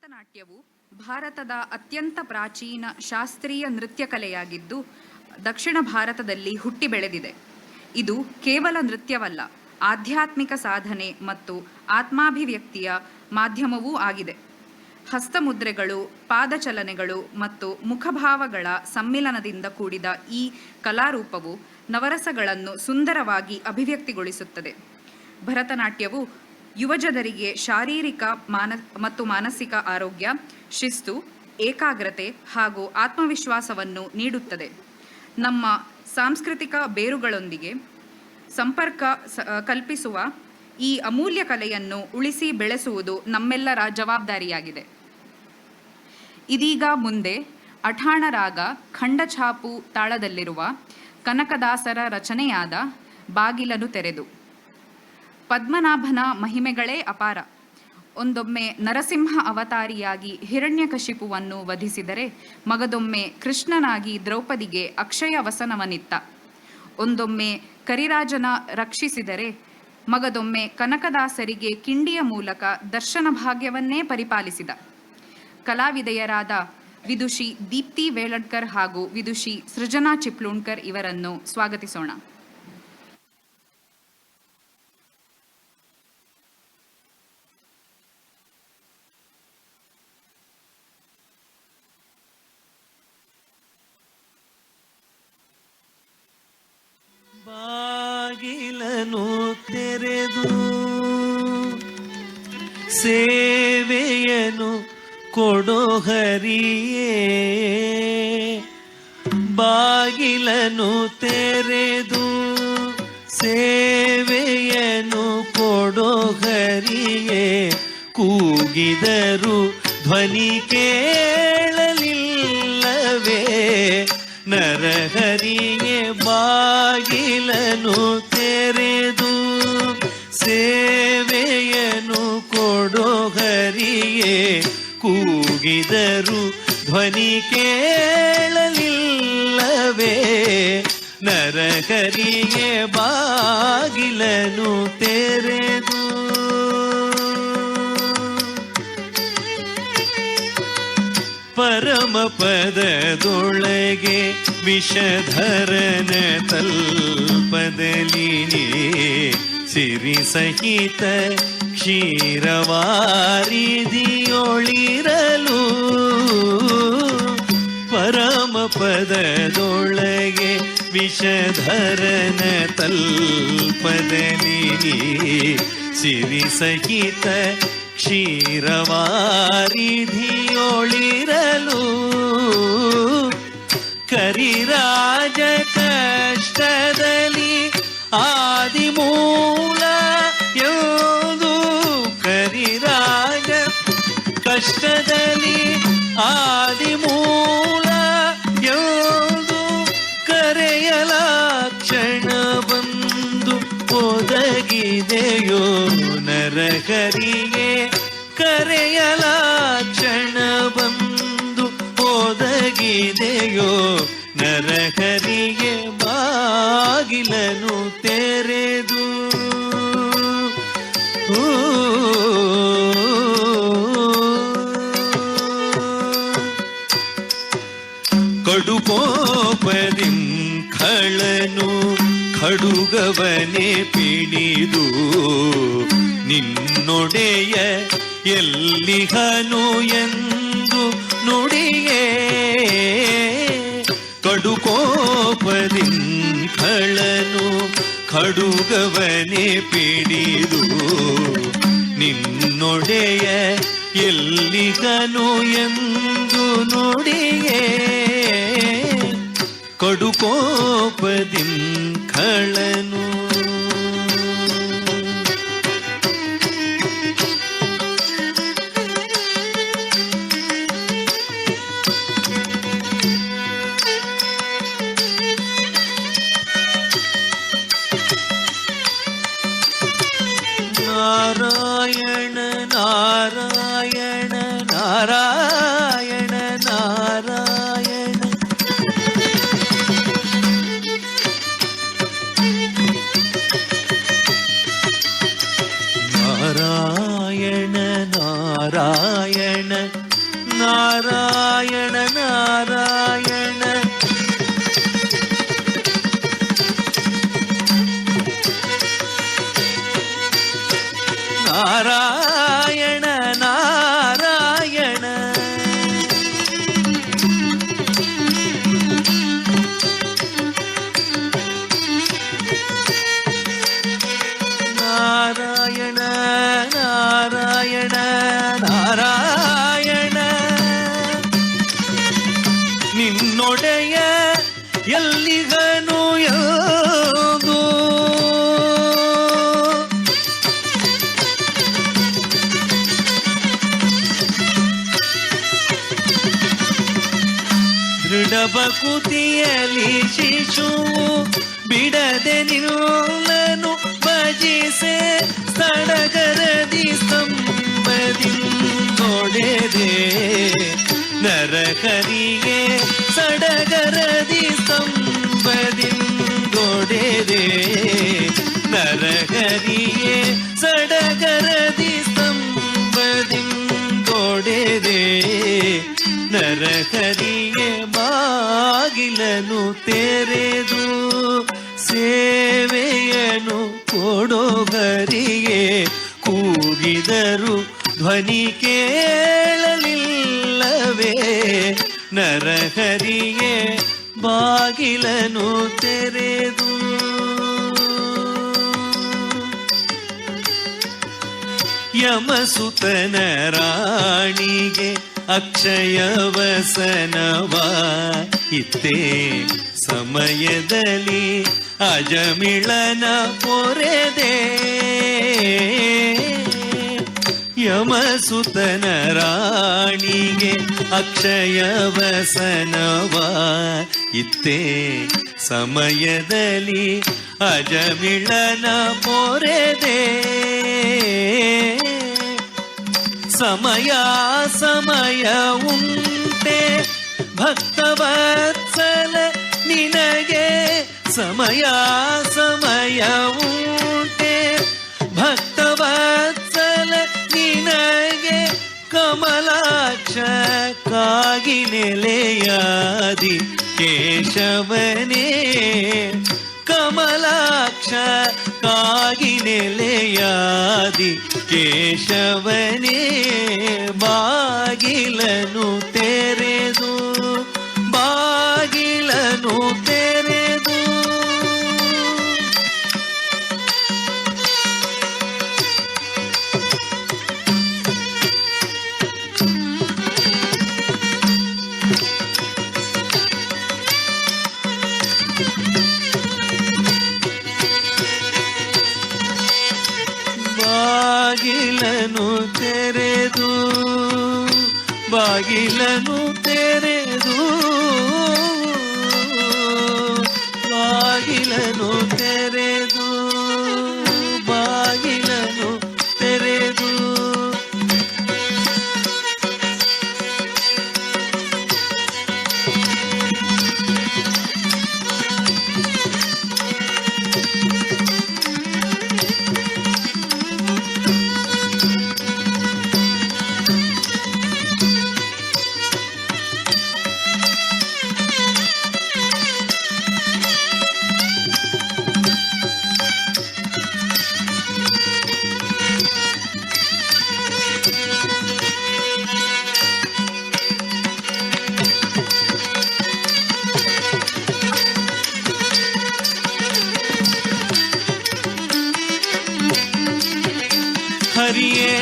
ಭರತನಾಟ್ಯವು ಭಾರತದ ಅತ್ಯಂತ ಪ್ರಾಚೀನ ಶಾಸ್ತ್ರೀಯ ನೃತ್ಯ ಕಲೆಯಾಗಿದ್ದು, ದಕ್ಷಿಣ ಭಾರತದಲ್ಲಿ ಹುಟ್ಟಿ ಬೆಳೆದಿದೆ. ಇದು ಕೇವಲ ನೃತ್ಯವಲ್ಲ, ಆಧ್ಯಾತ್ಮಿಕ ಸಾಧನೆ ಮತ್ತು ಆತ್ಮಾಭಿವ್ಯಕ್ತಿಯ ಮಾಧ್ಯಮವೂ ಆಗಿದೆ. ಹಸ್ತಮುದ್ರೆಗಳು, ಪಾದಚಲನೆಗಳು ಮತ್ತು ಮುಖಭಾವಗಳ ಸಮ್ಮಿಲನದಿಂದ ಕೂಡಿದ ಈ ಕಲಾರೂಪವು ನವರಸಗಳನ್ನು ಸುಂದರವಾಗಿ ಅಭಿವ್ಯಕ್ತಿಗೊಳಿಸುತ್ತದೆ. ಭರತನಾಟ್ಯವು ಯುವಜನರಿಗೆ ಶಾರೀರಿಕ, ಮಾನ, ಮತ್ತು ಮಾನಸಿಕ ಆರೋಗ್ಯ, ಶಿಸ್ತು, ಏಕಾಗ್ರತೆ ಹಾಗೂ ಆತ್ಮವಿಶ್ವಾಸವನ್ನು ನೀಡುತ್ತದೆ. ನಮ್ಮ ಸಾಂಸ್ಕೃತಿಕ ಬೇರುಗಳೊಂದಿಗೆ ಸಂಪರ್ಕ ಕಲ್ಪಿಸುವ ಈ ಅಮೂಲ್ಯ ಕಲೆಯನ್ನು ಉಳಿಸಿ ಬೆಳೆಸುವುದು ನಮ್ಮೆಲ್ಲರ ಜವಾಬ್ದಾರಿಯಾಗಿದೆ. ಇದೀಗ ಮುಂದೆ ಅಠಾಣ ರಾಗ ಖಂಡಛಾಪು ತಾಳದಲ್ಲಿರುವ ಕನಕದಾಸರ ರಚನೆಯಾದ ಬಾಗಿಲನ್ನು ತೆರೆದು. ಪದ್ಮನಾಭನ ಮಹಿಮೆಗಳೇ ಅಪಾರ. ಒಂದೊಮ್ಮೆ ನರಸಿಂಹ ಅವತಾರಿಯಾಗಿ ಹಿರಣ್ಯಕಶಿಪುವನ್ನು ವಧಿಸಿದರೆ ಮಗದೊಮ್ಮೆ ಕೃಷ್ಣನಾಗಿ ದ್ರೌಪದಿಗೆ ಅಕ್ಷಯ ವಸನವನಿತ್ತ. ಒಂದೊಮ್ಮೆ ಕರಿರಾಜನ ರಕ್ಷಿಸಿದರೆ ಮಗದೊಮ್ಮೆ ಕನಕದಾಸರಿಗೆ ಕಿಂಡಿಯ ಮೂಲಕ ದರ್ಶನ ಭಾಗ್ಯವನ್ನೇ ಪರಿಪಾಲಿಸಿದ. ಕಲಾವಿದೆಯರಾದ ವಿದುಷಿ ದೀಪ್ತಿ ವೇಳಡ್ಕರ್ ಹಾಗೂ ವಿದುಷಿ ಸೃಜನಾ ಚಿಪ್ಲೂಣ್ಕರ್ ಇವರನ್ನು ಸ್ವಾಗತಿಸೋಣ. ಸೇವೆಯನು ಕೊಡೋ ಹರಿಯೇ. ಬಾಗಿಲನು ತೆರೆದು ಸೇವೆಯನು ಕೊಡೋ ಹರಿಯೇ. ಕೂಗಿದರು ಧ್ವನಿ ಕೇಳಲಿಲ್ಲವೇ. ನರಹರಿಯೇ ಬಾಗಿಲನು ತೆರೆದು ಸೇವೆಯನು ಕೂಗಿದರು ಧ್ವನಿ ಕೇಳಲಿಲ್ಲವೇ? ನರಕರಿಗೆ ಬಾಗಿಲನು ತೆರೆದು. ಪರಮ ಪದದೊಳಗೆ ವಿಷಧರನ ತಲ್ಪದಲಿನೇ ಸಿರಿ ಸಹಿತ ಕ್ಷೀರವಾರಿದಿಯೊಳಿರಲು ಪರಮ ಪದದೊಳಗೆ ವಿಷಧರನ ತಲ್ಪದಲಿ ಸಿರಿ ಸಹಿತ ಕ್ಷೀರವಾರಿಧಿಯೊಳಿರಲು ಕರಿರಾಜ ಕಷ್ಟದಲ್ಲಿ ಆದಿಮೂಲ ಎಂದು ಕಷ್ಟದಲ್ಲಿ ಆದಿಮೂಲ ಎಂದು ಕರೆಯಲ ಕ್ಷಣ ಬಂದು ಒದಗಿದೆಯೋ ನರಕರಿಗೆ ಕರೆಯಲ ಕ್ಷಣ ಬಂದು ಒದಗಿದೆಯೋ ನರಕರಿಗೆ ಖಳನು ಖಡುಗವನೆ ಪಿಣಿದು ನಿನ್ನೊಡೆಯ ಎಲ್ಲಿಹನು ಎಂದು ನುಡಿಯೇ. ಕಡುಕೋಪದಿಂ ಹಳನು ಖಡುಗವನೆ ಪಿಡಿದು ನಿನ್ನೊಡೆಯ ಎಲ್ಲಿಗನು ಎಂದು ನುಡಿಯೇ. കടുകോപതിം കളനു നാരായണ നാരായണ നാരായണ ಕುತಿಯಲಿ ಶಿಶುವು ಬಿಡದೆ ನಿನ್ನನ್ನು ಭಜಿಸೆ ಸಡಗರದಿ ಸಂಬದಿ ಕೊಡೆದೆ ನರಕರಿಗೆ ಸಡಗರದಿ ಸಂಬದಿ ಕೊಡೆದೆ ನರಕರಿಗೆ ಸಡಗರದಿ ಸಂಬದಿ ಕೊಡೆದೆ ನರಕರಿಗೆ ಬಾಗಿಲನು ತೆರೆದು ಸೇವೆಯನು ಕೊಡೋಗರಿಗೆ ಕೂಗಿದರು ಧ್ವನಿ ಕೇಳಲಿಲ್ಲವೇ? ನರಹರಿಗೆ ಬಾಗಿಲನು ತೆರೆದು. ಯಮಸುತನ ರಾಣಿಗೆ ಅಕ್ಷಯವಸನವ? ಇತ್ತೇ ಸಮಯದಲ್ಲಿ ಅಜಮಿಳನ ಪೊರೆದೆ ಯಮಸುತನ ರಾಣಿಗೆ ಅಕ್ಷಯವಸನವ ಇತ್ತೇ ಸಮಯದಲ್ಲಿ ಅಜಮಿಳನ ಪೊರೆದೆ ಸಮಯ ಸಮಯ ಉಂಟೆ ಭಕ್ತವತ್ಸಲ, ನಿನಗೆ ಸಮಯ ಸಮಯ ಉಂಟೆ. ಭಕ್ತವತ್ಸಲ, ನಿನಗೆ ಕಮಲಾಕ್ಷ ಕಾಗಿ ನೆಲೆಯಾದಿ ಕೇಶವನೇ. ಕಮಲಾಕ್ಷ ಕಾಗಿ ನೆಲೆಯಾದಿ ಕೇಶವನೇ. ಬಾಗಿಲನು ಬಾಗಿಲನು அறியே